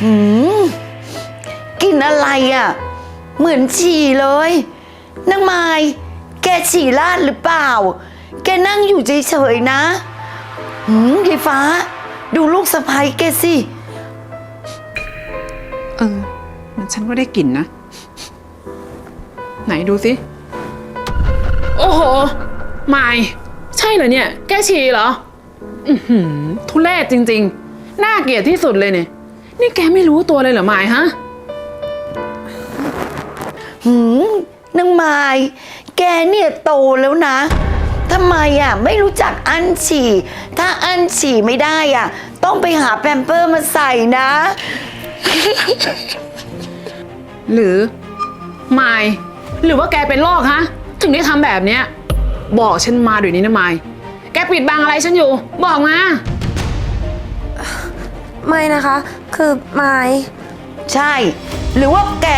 หืมกลินอะไรอะ เหมือนฉี่เลยนางไม้แกฉี่ลาดหรือเปล่า แกนั่งอยู่เฉยๆนะ หืมยายฟ้า ดูลูกสะพ้ยแกสิ เออมันฉันก็ได้กลิ่นนะ ไหนดูสิ โอ้โห ไม่ ใช่เหรอเนี่ย แกฉี่เหรอ อือหือทุเรศจริงๆ น่าเกลียดที่สุดเลยเนี่ย นี่แกไม่รู้ตัวเลยเหรอไม่ฮะ หืมนางไม้แกเนี่ยโตแล้วนะทำไมอะไม่รู้จักอั้นฉี่ ถ้าอั้นฉี่ไม่ได้อะ ต้องไปหาแพมเปอร์มาใส่นะ หรือไม่หรือว่าแกเป็นโรคฮะ ถึงได้ทำแบบเนี้ย บอกฉันมาเดี๋ยวนี้นะไม่แก ปิดบังอะไรฉันอยู่ บอกมา ไม่นะคะ คือไม้ใช่ หรือว่าแก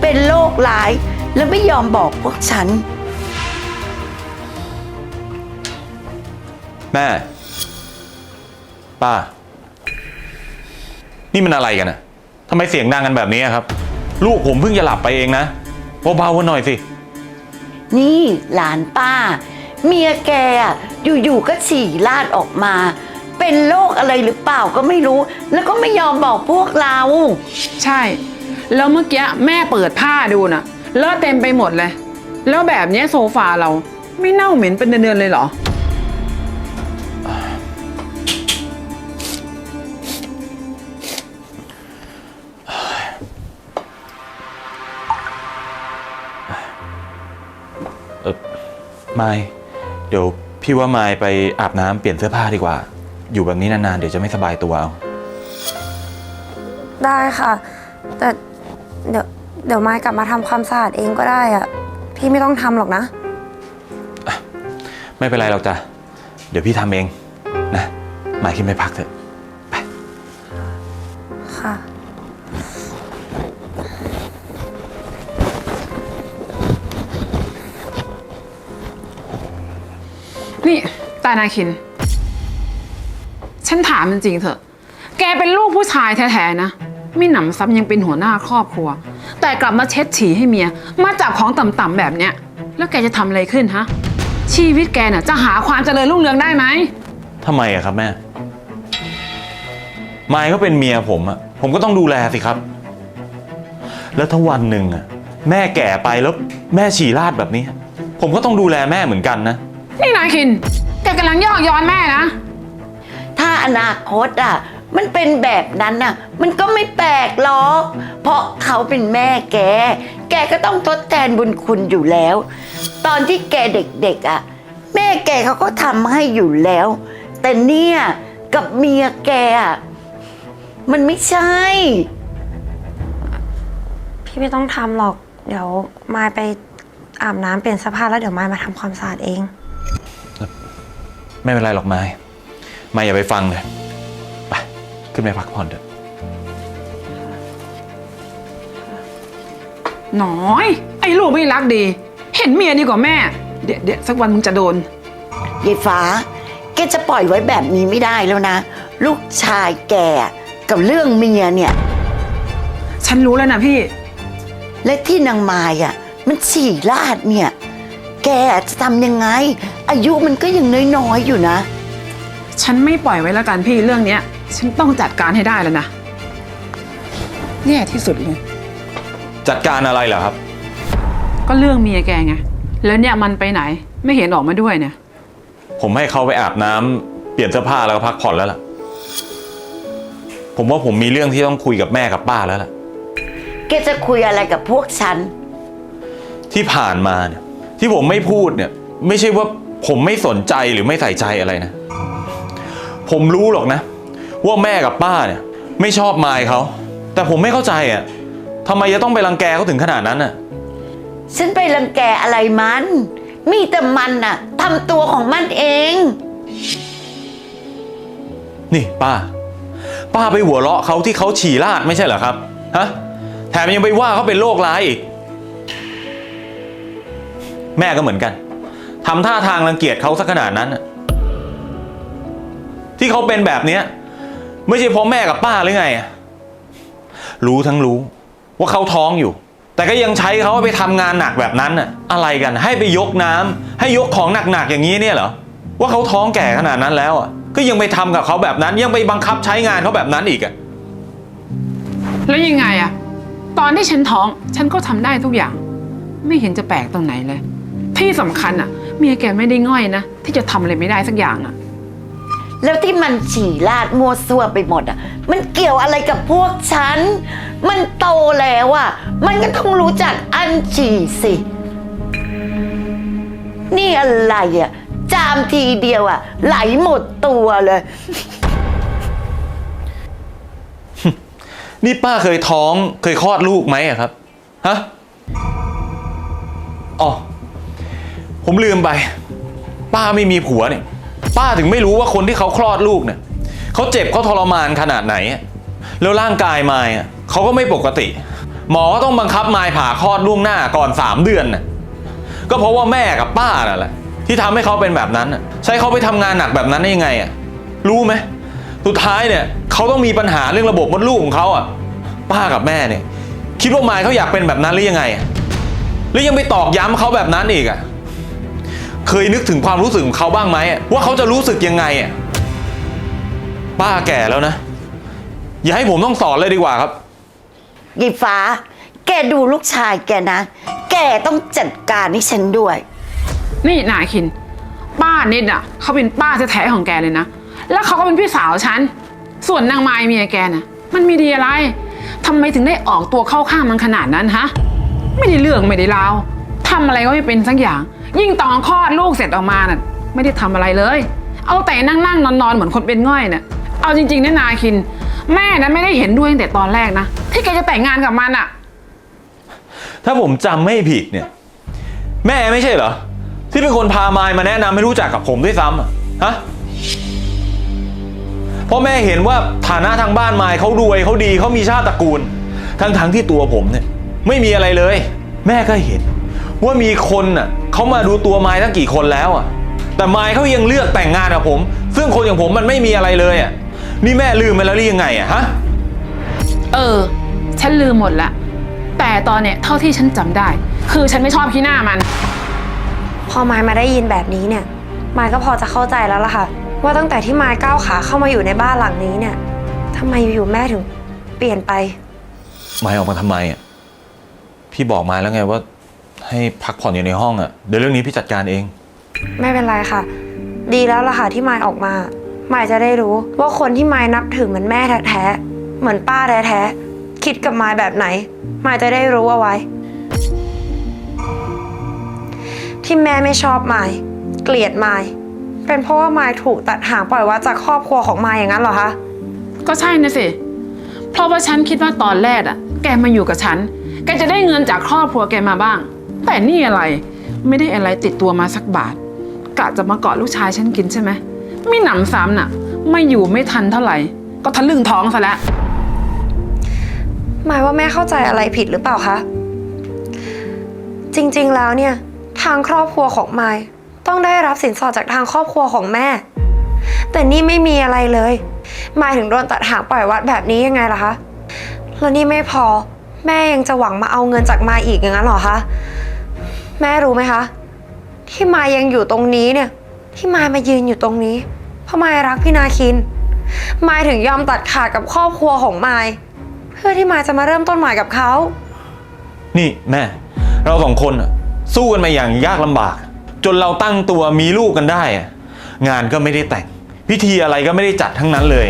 เป็นโรคร้าย แล้วไม่ยอมบอกพวกฉัน แม่ ป้า นี่มันอะไรกันอะทำไมเสียงดังกันแบบนี้อะครับ ลูกผมเพิ่งจะหลับไปเองนะเบาๆกันหน่อยสิ นี่หลานป้า เมียแกอะ อยู่ๆก็ฉี่ลาดออกมา เป็นโรคอะไรหรือเปล่าก็ไม่รู้ แล้วก็ไม่ยอมบอกพวกเรา ใช่ แล้วเมื่อกี้แม่เปิดผ้าดูน่ะเลอะเต็มไปหมดเลย แล้วแบบเนี้ยโซฟาเราไม่เน่าเหม็นเป็นเดือนๆเลยเหรอ เออไมายเดี๋ยว พี่ว่าไมายไปอาบน้ำเปลี่ยนเสื้อผ้าดีกว่า อยู่แบบนี้นานๆ เดี๋ยวจะไม่สบายตัวเอาได้ค่ะ แต่เดี๋ยวเดี๋ยวไม้กลับมาทำความสะอาดเองก็ได้อะพี่ไม่ต้องทำหรอกนะ ไม่เป็นไรหรอกจ้ะเดี๋ยวพี่ทำเองนะไมายขึ้นไปพักเถอะค่ะ นี่ตานาคิน ฉันถามจริงๆเถอะ แกเป็นลูกผู้ชายแท้ๆนะ ไม่หนำซ้ำยังเป็นหัวหน้าครอบครัว แต่กลับมาเช็ดฉี่ให้เมีย มาจับของต่ำๆแบบเนี้ย แล้วแกจะทำอะไรขึ้นฮะ ชีวิตแกน่ะจะหาความเจริญรุ่งเรืองได้ไหม ทำไมอะครับแม่ไมายก็เป็นเมียผมอะผมก็ต้องดูแลสิครับ แล้วถ้าวันหนึ่งอะแม่แก่ไปแล้วแม่ฉี่ราดแบบนี้ ผมก็ต้องดูแลแม่เหมือนกันนะ นี่นายคิน แกกำลังยอกย้อนแม่นะ ถ้าอนาคตอะ มันเป็นแบบนั้นน่ะ มันก็ไม่แปลกหรอก เพราะเขาเป็นแม่แก แกก็ต้องทดแทนบุญคุณอยู่แล้ว ตอนที่แกเด็กๆอะ แม่แกเขาก็ทำให้อยู่แล้ว แต่เนี่ยกับเมียแกอะ มันไม่ใช่ พี่ไม่ต้องทำหรอก เดี๋ยวไม้ไปอาบน้ำเปลี่ยนเสื้อผ้าแล้วเดี๋ยวไม้มาทำความสะอาดเอง ไม่เป็นไรหรอกไมายไมายอย่าไปฟังเลย ไป ขึ้นไปพักผ่อนเถอะน้อย ไอ้ลูกไม่รักดี เห็นเมียดีกว่าแม่ เดี๋ยวเดี๋ยวสักวันมึงจะโดน ยายฟ้า แกจะปล่อยไว้แบบนี้ไม่ได้แล้วนะ ลูกชายแกกับเรื่องเมียเนี่ย ฉันรู้แล้วนะพี่ และที่นางมายอะ มันฉี่ลาดเนี่ย แกจะทำยังไง อายุมันก็ยังน้อยๆอยู่นะ ฉันไม่ปล่อยไว้แล้วกันพี่เรื่องเนี้ย ฉันต้องจัดการให้ได้แล้วนะแย่ที่สุดเลย จัดการอะไรเหรอครับ ก็เรื่องเมียแกไง แล้วเนี่ยมันไปไหนไม่เห็นออกมาด้วยเนี่ย ผมให้เขาไปอาบน้ำเปลี่ยนเสื้อผ้าแล้วก็พักผ่อนแล้วล่ะ ผมว่าผมมีเรื่องที่ต้องคุยกับแม่กับป้าแล้วล่ะ แกจะคุยอะไรกับพวกฉัน ที่ผ่านมาเนี่ย ที่ผมไม่พูดเนี่ย ไม่ใช่ว่าผมไม่สนใจหรือไม่ใส่ใจอะไรนะ ผมรู้หรอกนะ ว่าแม่กับป้าเนี่ย ไม่ชอบมายเขา แต่ผมไม่เข้าใจอะทำไมจะต้องไปรังแกเขาถึงขนาดนั้นอะ ฉันไปรังแกอะไรมัน มีแต่มันน่ะทำตัวของมันเอง นี่ป้า ป้าไปหัวเราะเขาที่เขาฉี่ราดไม่ใช่เหรอครับ ฮะ แถมยังไปว่าเขาเป็นโรคร้ายอีก แม่ก็เหมือนกันทำท่าทางรังเกียจเขาสักขนาดนั้นน่ะที่เขาเป็นแบบเนี้ย ไม่ใช่เพราะแม่กับป้าหรือไงอะรู้ทั้งรู้ ว่าเขาท้องอยู่ แต่ก็ยังใช้เขาไปทำงานหนักแบบนั้นน่ะ อะไรกันให้ไปยกน้ำให้ยกของหนักๆอย่างนี้เนี่ยเหรอว่าเขาท้องแก่ขนาดนั้นแล้วอะก็ยังไปทำกับเขาแบบนั้น ยังไปบังคับใช้งานเขาแบบนั้นอีกอะแล้วยังไงอะตอนที่ฉันท้องฉันก็ทำได้ทุกอย่าง ไม่เห็นจะแปลกตรงไหนเลย ที่สำคัญอะเมียแกไม่ได้ง่อยนะ ที่จะทำอะไรไม่ได้สักอย่างอะแล้วที่มันฉี่ลาดมัวซั่วไปหมดอะ มันเกี่ยวอะไรกับพวกฉัน มันโตแล้วอะ มันก็ต้องรู้จักอันฉี่สิ นี่อะไรอะ จามทีเดียวอะ ไหลหมดตัวเลย นี่ป้าเคยท้องเคยคลอดลูกไหมอะครับ ฮะ อ๋อ ผมลืมไป ป้าไม่มีผัวเนี่ย ป้าถึงไม่รู้ว่าคนที่เขาคลอดลูกเนี่ยเขาเจ็บเขาทรมานขนาดไหนอะแล้วร่างกายมายอะเขาก็ไม่ปกติ หมอก็ต้องบังคับมายผ่าคลอดล่วงหน้าก่อนสามเดือนน่ะก็เพราะว่าแม่กับป้าน่ะแหละที่ทำให้เขาเป็นแบบนั้นน่ะใช้เขาไปทำงานหนักแบบนั้นได้ยังไงอะรู้ไหมสุดท้ายเนี่ยเขาต้องมีปัญหาเรื่องระบบมดลูกของเขาอะป้ากับแม่เนี่ย คิดว่ามายเขาอยากเป็นแบบนั้นหรือยังไงอะแล้วยังไปตอกย้ำเขาแบบนั้นอีกอะ เคยนึกถึงความรู้สึกของเขาบ้างไหมอะว่าเขาจะรู้สึกยังไงอะป้าแก่แล้วนะ อย่าให้ผมต้องสอนเลยดีกว่าครับ ยีฟ้า แกดูลูกชายแกนะ แกต้องจัดการให้ฉันด้วย นี่นาคิน ป้านิดอะเขาเป็นป้าแท้ๆของแกเลยนะ แล้วเขาก็เป็นพี่สาวฉัน ส่วนนางไม้เมียแกน่ะ มันมีดีอะไรทำไมถึงได้ออกตัวเข้าข้างมันขนาดนั้นฮะ ไม่ได้เรื่องไม่ได้ราวทำอะไรก็ไม่เป็นสักอย่าง ยิ่งตอนคลอดลูกเสร็จออกมาน่ะไม่ได้ทำอะไรเลย เอาแต่นั่งนั่งนอนนอนๆเหมือนคนเป็นง่อยน่ะเอาจริงๆนะนาคิน แม่นั้นไม่ได้เห็นด้วยตั้งแต่ตอนแรกนะ ที่แกจะแต่งงานกับมันอะถ้าผมจำไม่ผิดเนี่ย แม่ไม่ใช่เหรอ ที่เป็นคนพามายมาแนะนำให้รู้จักกับผมด้วยซ้ำอะฮะเพราะแม่เห็นว่าฐานะทางบ้านมายเขารวยเขาดีเขามีชาติตระกูล ทั้งทั้งๆที่ตัวผมเนี่ย ไม่มีอะไรเลย แม่ก็เห็นว่ามีคนน่ะ เขามาดูตัวมายตั้งกี่คนแล้วอะ แต่มายเขายังเลือกแต่งงานกับผม ซึ่งคนอย่างผมมันไม่มีอะไรเลยอะ นี่แม่ลืมไปแล้วหรือยังไงอะฮะ เออ ฉันลืมหมดละ แต่ตอนเนี้ยเท่าที่ฉันจำได้ คือฉันไม่ชอบขี้หน้ามัน พอมายมาได้ยินแบบนี้เนี่ยมายก็พอจะเข้าใจแล้วล่ะค่ะ ว่าตั้งแต่ที่มายก้าวขาเข้ามาอยู่ในบ้านหลังนี้เนี่ยทำไมอยู่ๆแม่ถึงเปลี่ยนไปมายออกมาทำไมอะ พี่บอกมายแล้วไงว่า ให้พักผ่อนอยู่ในห้องอะเดี๋ยวเรื่องนี้พี่จัดการเอง ไม่เป็นไรค่ะ ดีแล้วล่ะค่ะที่มายออกมา มายจะได้รู้ว่าคนที่มายนับถือเหมือนแม่แท้ๆ เหมือนป้าแท้ๆ คิดกับมายแบบไหน มายจะได้รู้เอาไว้ ที่แม่ไม่ชอบมายเกลียดมายเป็นเพราะว่ามายถูกตัดหางปล่อยวัดจากครอบครัวของมายอย่างนั้นเหรอคะ ก็ใช่นะสิ เพราะว่าฉันคิดว่าตอนแรกอะแกมาอยู่กับฉัน แกจะได้เงินจากครอบครัวแกมาบ้าง แต่นี่อะไรไม่ได้อะไรติดตัวมาสักบาท กะจะมาเกาะลูกชายฉันกินใช่ไหมไม่หนำซ้ำน่ะ ไม่อยู่ไม่ทันเท่าไหร่ ก็ทะลึ่งท้องซะแล้วหมายว่าแม่เข้าใจอะไรผิดหรือเปล่าคะ จริงๆแล้วเนี่ย ทางครอบครัวของมายต้องได้รับสินสอดจากทางครอบครัวของแม่ แต่นี่ไม่มีอะไรเลยมายถึงโดนตัดหางปล่อยวัดแบบนี้ยังไงล่ะคะ แล้วนี่ไม่พอ แม่ยังจะหวังมาเอาเงินจากมายอีกอย่างนั้นเหรอคะ แม่รู้ไหมคะ ที่มายยังอยู่ตรงนี้เนี่ย ที่มายมายืนอยู่ตรงนี้เพราะมายรักพี่นาคิน มายถึงยอมตัดขาดกับครอบครัวของมาย เพื่อที่มายจะมาเริ่มต้นใหม่กับเขา นี่แม่ เราสองคนอะสู้กันมาอย่างยากลำบาก จนเราตั้งตัวมีลูกกันได้อะงานก็ไม่ได้แต่ง พิธีอะไรก็ไม่ได้จัดทั้งนั้นเลย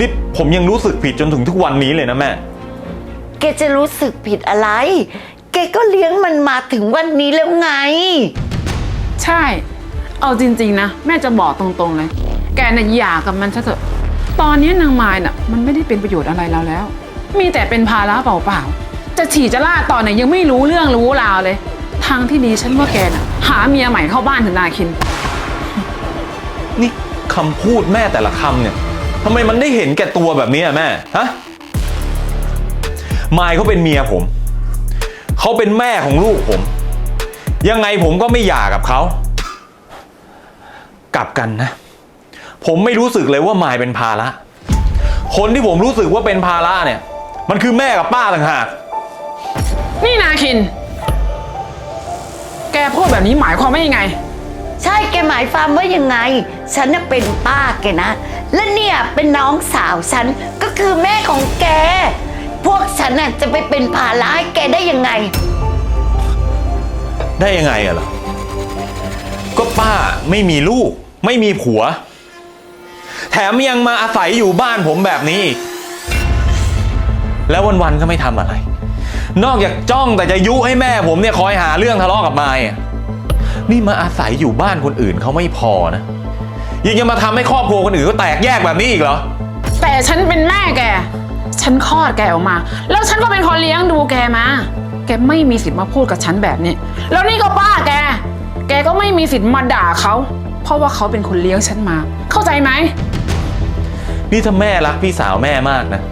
นี่ผมยังรู้สึกผิดจนถึงทุกวันนี้เลยนะแม่ แกจะรู้สึกผิดอะไร แกก็เลี้ยงมันมาถึงวันนี้แล้วไง ใช่ เอาจริงๆนะ แม่จะบอกตรงๆเลย แกน่ะหย่ากับมันซะเถอะ ตอนนี้นางไม้น่ะ มันไม่ได้เป็นประโยชน์อะไรเราแล้ว มีแต่เป็นภาระเปล่าๆ จะฉี่จะลาดตอนไหนยังไม่รู้เรื่องรู้ราวเลย ทางที่ดีฉันว่าแกน่ะ หาเมียใหม่เข้าบ้านเถอะนาคิน นี่คำพูดแม่แต่ละคำเนี่ยทำไมมันได้เห็นแก่ตัวแบบนี้อะแม่ ฮะ มายเขาเป็นเมียผม เขาเป็นแม่ของลูกผม ยังไงผมก็ไม่หย่ากับเขา กลับกันนะ ผมไม่รู้สึกเลยว่ามายเป็นภาระ คนที่ผมรู้สึกว่าเป็นภาระเนี่ย มันคือแม่กับป้าต่างหาก นี่นาคิน แกพูดแบบนี้หมายความว่ายังไง ใช่แกหมายความว่ายังไง ฉันน่ะเป็นป้าแกนะ และเนี่ยเป็นน้องสาวฉันก็คือแม่ของแก พวกฉันน่ะจะไปเป็นภาระให้แกได้ยังไง ได้ยังไงอะเหรอ ก็ป้าไม่มีลูก ไม่มีผัว แถมยังมาอาศัยอยู่บ้านผมแบบนี้อีกแล้ววันๆก็ไม่ทำอะไร นอกจากจ้องแต่จะยุให้แม่ผมเนี่ยคอยหาเรื่องทะเลาะกับมายอะนี่มาอาศัยอยู่บ้านคนอื่นเขาไม่พอนะ ยังจะมาทำให้ครอบครัวคนอื่นก็แตกแยกแบบนี้อีกเหรอ แต่ฉันเป็นแม่แก ฉันคลอดแกออกมา แล้วฉันก็เป็นคนเลี้ยงดูแกมา แกไม่มีสิทธิ์มาพูดกับฉันแบบนี้ แล้วนี่ก็ป้าแก แกก็ไม่มีสิทธิ์มาด่าเขา เพราะว่าเขาเป็นคนเลี้ยงฉันมา เข้าใจไหม นี่ถ้าแม่รักพี่สาวแม่มากนะ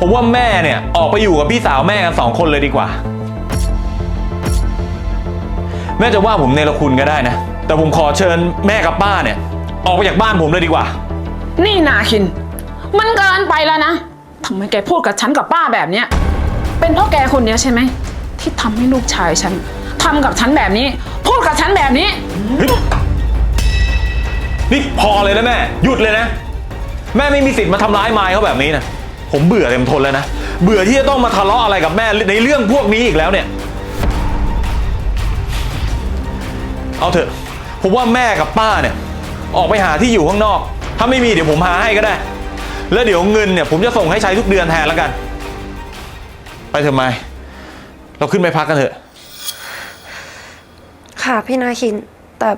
ผมว่าแม่เนี่ยออกไปอยู่กับพี่สาวแม่กันสองคนเลยดีกว่า แม่จะว่าผมเนรคุณก็ได้นะ แต่ผมขอเชิญแม่กับป้าเนี่ย ออกไปจากบ้านผมเลยดีกว่า นี่นาคิน มันเกินไปแล้วนะทำไมแกพูดกับฉันกับป้าแบบเนี้ย เป็นเพราะแกคนเดียวใช่ไหม ที่ทำให้ลูกชายฉันทำกับฉันแบบนี้ พูดกับฉันแบบนี้ เฮ้ยนี่พอเลยนะแม่ หยุดเลยนะ แม่ไม่มีสิทธิ์มาทำร้ายมายเขาแบบนี้นะ ผมเบื่อเต็มทนแล้วนะ เบื่อที่จะต้องมาทะเลาะอะไรกับแม่ในเรื่องพวกนี้อีกแล้วเนี่ย เอาเถอะ ผมว่าแม่กับป้าเนี่ย ออกไปหาที่อยู่ข้างนอก ถ้าไม่มีเดี๋ยวผมหาให้ก็ได้ แล้วเดี๋ยวเงินเนี่ยผมจะส่งให้ใช้ทุกเดือนแทนแล้วกัน ไปเถอะไมายเราขึ้นไปพักกันเถอะ ค่ะพี่นาคิน แต่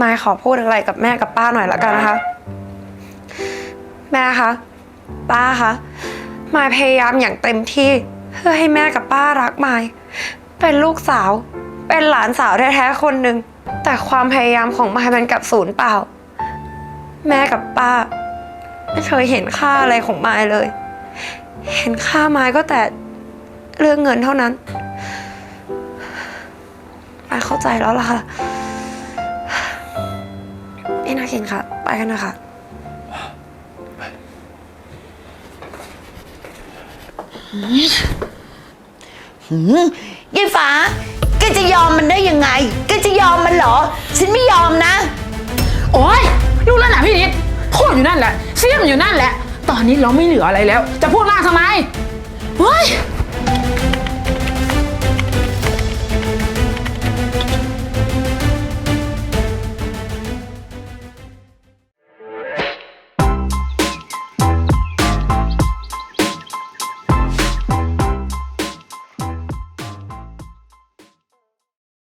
มายขอพูดอะไรกับแม่กับป้าหน่อยละกันนะคะ แม่คะป้าคะมายพยายามอย่างเต็มที่ เพื่อให้แม่กับป้ารักมายเป็นลูกสาว เป็นหลานสาวแท้ๆคนหนึ่งแต่ความพยายามของมายมันกลับศูนย์เปล่า แม่กับป้า ไม่เคยเห็นค่าอะไรของมายเลย เห็นค่ามายก็แต่เรื่องเงินเท่านั้นไปเข้าใจแล้วล่ะค่ะพี่นาคินค่ะ ไปกันนะคะหืมยายฟ้าแกจะยอมมันได้ยังไงแกจะยอมมันเหรอ ฉันไม่ยอมนะ โอ๊ยรู้แล้วนะพี่นิด อยู่นั่นแหละ ตอนนี้เราไม่เหลืออะไรแล้ว จะพูดมากทำไมเฮ้ย